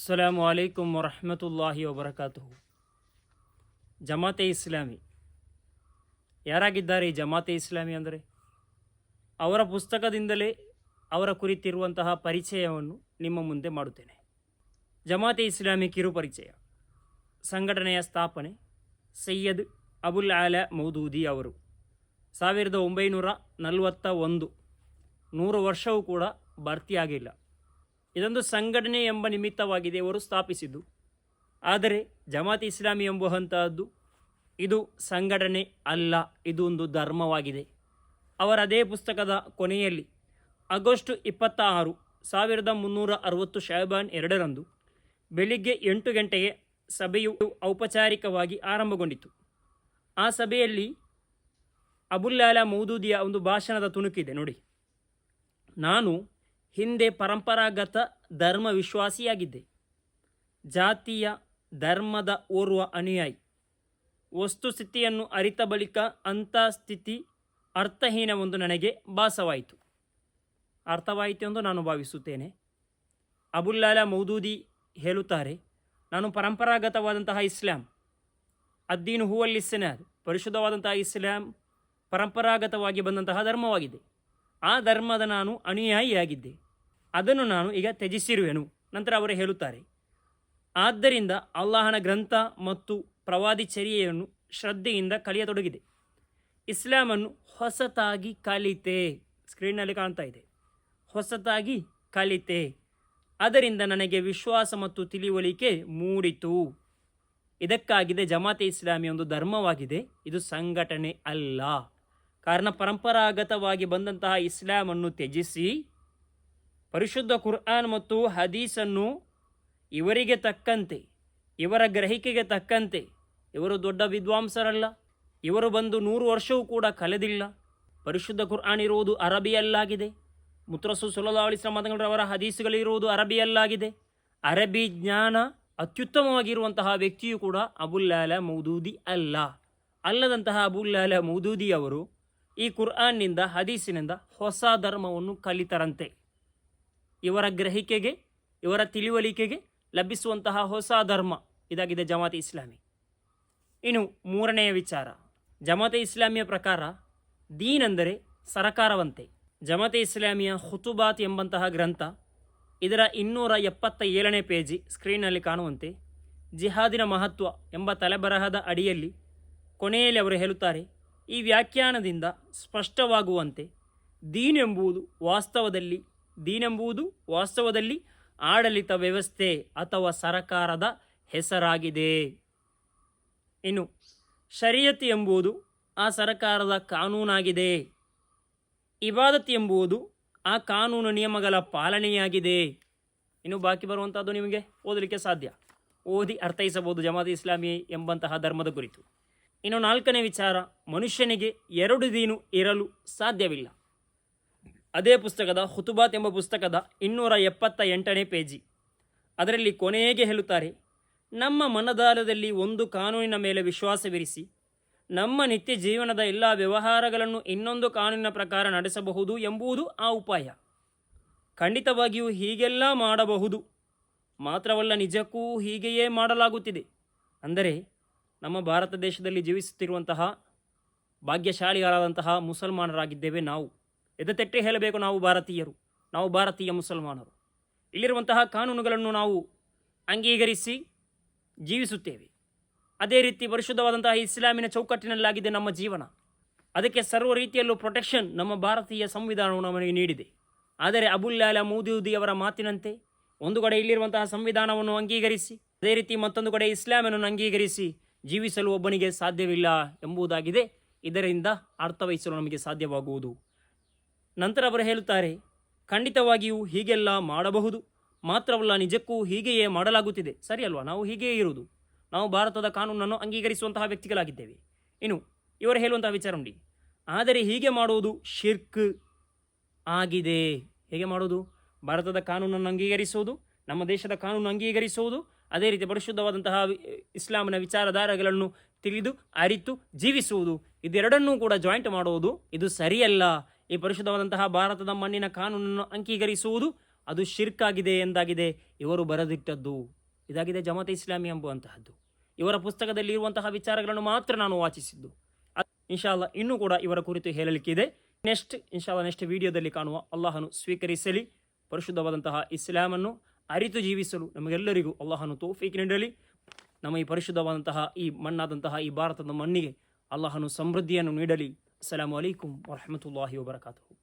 ಅಸ್ಸಲಾಮು ಅಲೈಕುಮ್ ವರಹಮತುಲ್ಲಾಹಿ ವಬರಕಾತು ಜಮಾತೆ ಇಸ್ಲಾಮಿ ಯಾರಾಗಿದ್ದಾರೆ ಈ ಜಮಾತೆ ಇಸ್ಲಾಮಿ ಅಂದರೆ? ಅವರ ಪುಸ್ತಕದಿಂದಲೇ ಅವರ ಕುರಿತಿರುವಂತಹ ಪರಿಚಯವನ್ನು ನಿಮ್ಮ ಮುಂದೆ ಮಾಡುತ್ತೇನೆ. ಜಮಾತೆ ಇಸ್ಲಾಮಿ ಕಿರು ಪರಿಚಯ ಸಂಘಟನೆಯ ಸ್ಥಾಪನೆ ಸೈಯದ್ ಅಬುಲ್ ಆಲ ಮೌದೂದಿ ಅವರು. ಸಾವಿರದ ಒಂಬೈನೂರ ನಲವತ್ತ ಒಂದು ನೂರು ವರ್ಷವೂ ಕೂಡ ಭರ್ತಿಯಾಗಿಲ್ಲ. ಇದೊಂದು ಸಂಘಟನೆ ಎಂಬ ನಿಮಿತ್ತವಾಗಿದೆ ಅವರು ಸ್ಥಾಪಿಸಿದ್ದು. ಆದರೆ ಜಮಾತ್ ಇಸ್ಲಾಮಿ ಎಂಬುವಂತಹದ್ದು ಇದು ಸಂಘಟನೆ ಅಲ್ಲ, ಇದು ಒಂದು ಧರ್ಮವಾಗಿದೆ. ಅವರ ಅದೇ ಪುಸ್ತಕದ ಕೊನೆಯಲ್ಲಿ ಆಗಸ್ಟ್ ಇಪ್ಪತ್ತ ಆರು ಸಾವಿರದ ಮುನ್ನೂರ ಅರವತ್ತು ಶಾಹಬಾನ್ ಎರಡರಂದು ಬೆಳಿಗ್ಗೆ ಎಂಟು ಗಂಟೆಗೆ ಸಭೆಯು ಔಪಚಾರಿಕವಾಗಿ ಆರಂಭಗೊಂಡಿತು. ಆ ಸಭೆಯಲ್ಲಿ ಅಬುಲ್ಲಾಲ ಮೌದೂದಿಯ ಒಂದು ಭಾಷಣದ ತುಣುಕಿದೆ ನೋಡಿ. ನಾನು ಹಿಂದೆ ಪರಂಪರಾಗತ ಧರ್ಮ ವಿಶ್ವಾಸಿಯಾಗಿದ್ದೆ. ಜಾತಿಯ ಧರ್ಮದ ಓರ್ವ ಅನುಯಾಯಿ. ವಸ್ತುಸ್ಥಿತಿಯನ್ನು ಅರಿತ ಬಳಿಕ ಅಂಥ ಸ್ಥಿತಿ ಅರ್ಥಹೀನವೆಂದು ನನಗೆ ಭಾಸವಾಯಿತು. ಅರ್ಥವಾಯಿತು ಎಂದು ನಾನು ಭಾವಿಸುತ್ತೇನೆ. ಅಬುಲ್ಲಾಲ ಮೌದೂದಿ ಹೇಳುತ್ತಾರೆ, ನಾನು ಪರಂಪರಾಗತವಾದಂತಹ ಇಸ್ಲಾಂ, ಅದ್ದೀನು ಹೂವಲ್ಲಿಸ್ಸಿನ ಪರಿಶುದ್ಧವಾದಂತಹ ಇಸ್ಲಾಂ, ಪರಂಪರಾಗತವಾಗಿ ಬಂದಂತಹ ಧರ್ಮವಾಗಿದೆ. ಆ ಧರ್ಮದ ನಾನು ಅನುಯಾಯಿಯಾಗಿದ್ದೆ. ಅದನ್ನು ನಾನು ಈಗ ತ್ಯಜಿಸಿರುವೆನು. ನಂತರ ಅವರು ಹೇಳುತ್ತಾರೆ, ಆದ್ದರಿಂದ ಅಲ್ಲಾಹನ ಗ್ರಂಥ ಮತ್ತು ಪ್ರವಾದಿ ಚರ್ಯೆಯನ್ನು ಶ್ರದ್ಧೆಯಿಂದ ಕಲಿಯತೊಡಗಿದೆ. ಇಸ್ಲಾಮನ್ನು ಹೊಸತಾಗಿ ಕಲಿತೆ. ಸ್ಕ್ರೀನ್ನಲ್ಲಿ ಕಾಣ್ತಾ ಇದೆ. ಹೊಸತಾಗಿ ಕಲಿತೆ. ಅದರಿಂದ ನನಗೆ ವಿಶ್ವಾಸ ಮತ್ತು ತಿಳಿವಳಿಕೆ ಮೂಡಿತು. ಇದಕ್ಕಾಗಿದೆ ಜಮಾತೆ ಇಸ್ಲಾಮಿ ಒಂದು ಧರ್ಮವಾಗಿದೆ. ಇದು ಸಂಘಟನೆ ಅಲ್ಲ. ಕಾರಣ ಪರಂಪರಾಗತವಾಗಿ ಬಂದಂತಹ ಇಸ್ಲಾಮನ್ನು ತ್ಯಜಿಸಿ, ಪರಿಶುದ್ಧ ಕುರ್ಆನ್ ಮತ್ತು ಹದೀಸನ್ನು ಇವರಿಗೆ ತಕ್ಕಂತೆ, ಇವರ ಗ್ರಹಿಕೆಗೆ ತಕ್ಕಂತೆ, ಇವರು ದೊಡ್ಡ ವಿದ್ವಾಂಸರಲ್ಲ, ಇವರು ಬಂದು ನೂರು ವರ್ಷವೂ ಕೂಡ ಕಳೆದಿಲ್ಲ. ಪರಿಶುದ್ಧ ಕುರ್ಆನ್ ಇರುವುದು ಅರಬಿಯಲ್ಲಾಗಿದೆ. ಮುತ್ರಸು ಸುಲಲಾ ಅಲಿಸ್ಲಾಮರವರ ಹದೀಸುಗಳಿರುವುದು ಅರಬಿಯಲ್ಲಾಗಿದೆ. ಅರಬಿ ಜ್ಞಾನ ಅತ್ಯುತ್ತಮವಾಗಿರುವಂತಹ ವ್ಯಕ್ತಿಯು ಕೂಡ ಅಬುಲ್ಲಾಲ ಮೌದೂದಿ ಅಲ್ಲ. ಅಲ್ಲದಂತಹ ಅಬುಲ್ಲಾಲ ಮೌದೂದಿ ಅವರು ಈ ಕುರ್ಆನ್ನಿಂದ, ಹದೀಸಿನಿಂದ ಹೊಸ ಧರ್ಮವನ್ನು ಕಲಿತರಂತೆ. ಇವರ ಗ್ರಹಿಕೆಗೆ, ಇವರ ತಿಳಿವಳಿಕೆಗೆ ಲಭಿಸುವಂತಹ ಹೊಸ ಧರ್ಮ ಇದಾಗಿದೆ ಜಮಾತೆ ಇಸ್ಲಾಮಿ. ಇನ್ನು ಮೂರನೆಯ ವಿಚಾರ. ಜಮಾತೆ ಇಸ್ಲಾಮಿಯ ಪ್ರಕಾರ ದೀನ್ ಅಂದರೆ ಸರಕಾರವಂತೆ. ಜಮಾತೆ ಇಸ್ಲಾಮಿಯ ಹುತುಬಾತ್ ಎಂಬಂತಹ ಗ್ರಂಥ ಇದರ ಇನ್ನೂರ ಎಪ್ಪತ್ತ ಏಳನೇ ಪೇಜಿ ಸ್ಕ್ರೀನಲ್ಲಿ ಕಾಣುವಂತೆ ಜಿಹಾದಿನ ಮಹತ್ವ ಎಂಬ ತಲೆಬರಹದ ಅಡಿಯಲ್ಲಿ ಕೊನೆಯಲ್ಲಿ ಅವರು ಹೇಳುತ್ತಾರೆ ಈ ವ್ಯಾಖ್ಯಾನದಿಂದ ಸ್ಪಷ್ಟವಾಗುವಂತೆ ದೀನೆಂಬುದು ವಾಸ್ತವದಲ್ಲಿ ದೀನೆಂಬುದು ವಾಸ್ತವದಲ್ಲಿ ಆಡಳಿತ ವ್ಯವಸ್ಥೆ ಅಥವಾ ಸರಕಾರದ ಹೆಸರಾಗಿದೆ. ಇನ್ನು, ಶರೀಯತ್ ಎಂಬುದು ಆ ಸರಕಾರದ ಕಾನೂನಾಗಿದೆ. ಇಬಾದತ್ ಎಂಬುದು ಆ ಕಾನೂನು ನಿಯಮಗಳ ಪಾಲನೆಯಾಗಿದೆ. ಇನ್ನು ಬಾಕಿ ಬರುವಂಥದ್ದು ನಿಮಗೆ ಓದಲಿಕ್ಕೆ ಸಾಧ್ಯ. ಓದಿ ಅರ್ಥೈಸಬಹುದು ಜಮಾತ್ ಇಸ್ಲಾಮಿ ಎಂಬಂತಹ ಧರ್ಮದ ಕುರಿತು. ಇನ್ನು ನಾಲ್ಕನೇ ವಿಚಾರ, ಮನುಷ್ಯನಿಗೆ ಎರಡು ದೀನು ಇರಲು ಸಾಧ್ಯವಿಲ್ಲ. ಅದೇ ಪುಸ್ತಕದ ಹುತುಬಾತ್ ಎಂಬ ಪುಸ್ತಕದ ಇನ್ನೂರ ಎಪ್ಪತ್ತ ಎಂಟನೇ ಪೇಜಿ. ಅದರಲ್ಲಿ ಕೊನೆಗೆ ಹೇಳುತ್ತಾರೆ, ನಮ್ಮ ಮನದಾಲದಲ್ಲಿ ಒಂದು ಕಾನೂನಿನ ಮೇಲೆ ವಿಶ್ವಾಸವಿರಿಸಿ, ನಮ್ಮ ನಿತ್ಯ ಜೀವನದ ಎಲ್ಲ ವ್ಯವಹಾರಗಳನ್ನು ಇನ್ನೊಂದು ಕಾನೂನಿನ ಪ್ರಕಾರ ನಡೆಸಬಹುದು ಎಂಬುದು ಆ ಉಪಾಯ. ಖಂಡಿತವಾಗಿಯೂ ಹೀಗೆಲ್ಲ ಮಾಡಬಹುದು. ಮಾತ್ರವಲ್ಲ ನಿಜಕ್ಕೂ ಹೀಗೆಯೇ ಮಾಡಲಾಗುತ್ತಿದೆ. ಅಂದರೆ ನಮ್ಮ ಭಾರತ ದೇಶದಲ್ಲಿ ಜೀವಿಸುತ್ತಿರುವಂತಹ ಭಾಗ್ಯಶಾಲಿಗಳಾದಂತಹ ಮುಸಲ್ಮಾನರಾಗಿದ್ದೇವೆ ನಾವು. ಎದತೆಟ್ಟೆ ಹೇಳಬೇಕು ನಾವು ಭಾರತೀಯರು. ನಾವು ಭಾರತೀಯ ಮುಸಲ್ಮಾನರು. ಇಲ್ಲಿರುವಂತಹ ಕಾನೂನುಗಳನ್ನು ನಾವು ಅಂಗೀಕರಿಸಿ ಜೀವಿಸುತ್ತೇವೆ. ಅದೇ ರೀತಿ ಪರಿಶುದ್ಧವಾದಂತಹ ಇಸ್ಲಾಮಿನ ಚೌಕಟ್ಟಿನಲ್ಲಾಗಿದೆ ನಮ್ಮ ಜೀವನ. ಅದಕ್ಕೆ ಸರ್ವ ರೀತಿಯಲ್ಲೂ ಪ್ರೊಟೆಕ್ಷನ್ ನಮ್ಮ ಭಾರತೀಯ ಸಂವಿಧಾನವು ನಮಗೆ ನೀಡಿದೆ. ಆದರೆ ಅಬುಲ್ಲಾಲ ಅವರ ಮಾತಿನಂತೆ ಒಂದು ಕಡೆ ಇಲ್ಲಿರುವಂತಹ ಸಂವಿಧಾನವನ್ನು ಅಂಗೀಕರಿಸಿ, ಅದೇ ರೀತಿ ಮತ್ತೊಂದು ಕಡೆ ಇಸ್ಲಾಮನ್ನು ಅಂಗೀಕರಿಸಿ ಜೀವಿಸಲು ಒಬ್ಬನಿಗೆ ಸಾಧ್ಯವಿಲ್ಲ ಎಂಬುದಾಗಿದೆ. ಇದರಿಂದ ಅರ್ಥವಹಿಸಲು ನಮಗೆ ಸಾಧ್ಯವಾಗುವುದು. ನಂತರ ಅವರು ಹೇಳುತ್ತಾರೆ, ಖಂಡಿತವಾಗಿಯೂ ಹೀಗೆಲ್ಲ ಮಾಡಬಹುದು. ಮಾತ್ರವಲ್ಲ, ನಿಜಕ್ಕೂ ಹೀಗೆಯೇ ಮಾಡಲಾಗುತ್ತಿದೆ. ಸರಿ ಅಲ್ವಾ? ನಾವು ಹೀಗೆಯೇ ಇರುವುದು. ನಾವು ಭಾರತದ ಕಾನೂನನ್ನು ಅಂಗೀಕರಿಸುವಂತಹ ವ್ಯಕ್ತಿಗಳಾಗಿದ್ದೇವೆ. ಇನ್ನು, ಇವರು ಹೇಳುವಂತಹ ವಿಚಾರ ಉಂಡಿ ಆದರೆ ಹೀಗೆ ಮಾಡುವುದು ಶಿರ್ಕ್ ಆಗಿದೆ. ಹೇಗೆ ಮಾಡುವುದು? ಭಾರತದ ಕಾನೂನನ್ನು ಅಂಗೀಕರಿಸುವುದು, ನಮ್ಮ ದೇಶದ ಕಾನೂನು ಅಂಗೀಕರಿಸುವುದು ಅದೇ ರೀತಿ ಪರಿಶುದ್ಧವಾದಂತಹ ಇಸ್ಲಾಮಿನ ವಿಚಾರಧಾರೆಗಳನ್ನು ತಿಳಿದು ಅರಿತು ಜೀವಿಸುವುದು. ಇದೆರಡನ್ನೂ ಕೂಡ ಜಾಯಿಂಟ್ ಮಾಡುವುದು. ಇದು ಸರಿಯಲ್ಲ. ಈ ಪರಿಶುದ್ಧವಾದಂತಹ ಭಾರತದ ಮಣ್ಣಿನ ಕಾನೂನನ್ನು ಅಂಗೀಕರಿಸುವುದು ಅದು ಶಿರ್ಕಾಗಿದೆ ಎಂದಾಗಿದೆ. ಇವರು ಬರೆದಿಟ್ಟದ್ದು. ಇದಾಗಿದೆ ಜಮಾತೆ ಇಸ್ಲಾಮಿ ಎಂಬುವಂತಹದ್ದು. ಇವರ ಪುಸ್ತಕದಲ್ಲಿ ಇರುವಂತಹ ವಿಚಾರಗಳನ್ನು ಮಾತ್ರ ನಾನು ವಾಚಿಸಿದ್ದು. ಇನ್ಶಾಲ್ಲ ಇನ್ನೂ ಕೂಡ ಇವರ ಕುರಿತು ಹೇಳಲಿಕ್ಕಿದೆ ನೆಕ್ಸ್ಟ್ ಇನ್ಶಾಲ್ಲ ನೆಕ್ಸ್ಟ್ ವಿಡಿಯೋದಲ್ಲಿ ಕಾಣುವ ಅಲ್ಲಾಹನು ಸ್ವೀಕರಿಸಲಿ. ಪರಿಶುದ್ಧವಾದಂತಹ ಇಸ್ಲಾಮನ್ನು ಅರಿತು ಜೀವಿಸಲು ನಮಗೆಲ್ಲರಿಗೂ ಅಲ್ಲಾಹನು ತೋಫೀಕ್ ನೀಡಲಿ. ನಮ್ಮ ಈ ಪರಿಶುದ್ಧವಾದಂತಹ ಈ ಮಣ್ಣಾದಂತಹ ಈ ಭಾರತದ ಮಣ್ಣಿಗೆ ಅಲ್ಲಾಹನು ಸಮೃದ್ಧಿಯನ್ನು ನೀಡಲಿ. ಅಸ್ಸಲಾಮು ಅಲೈಕುಂ ವರಹಮತುಲ್ಲಾಹಿ ವಬರಕಾತು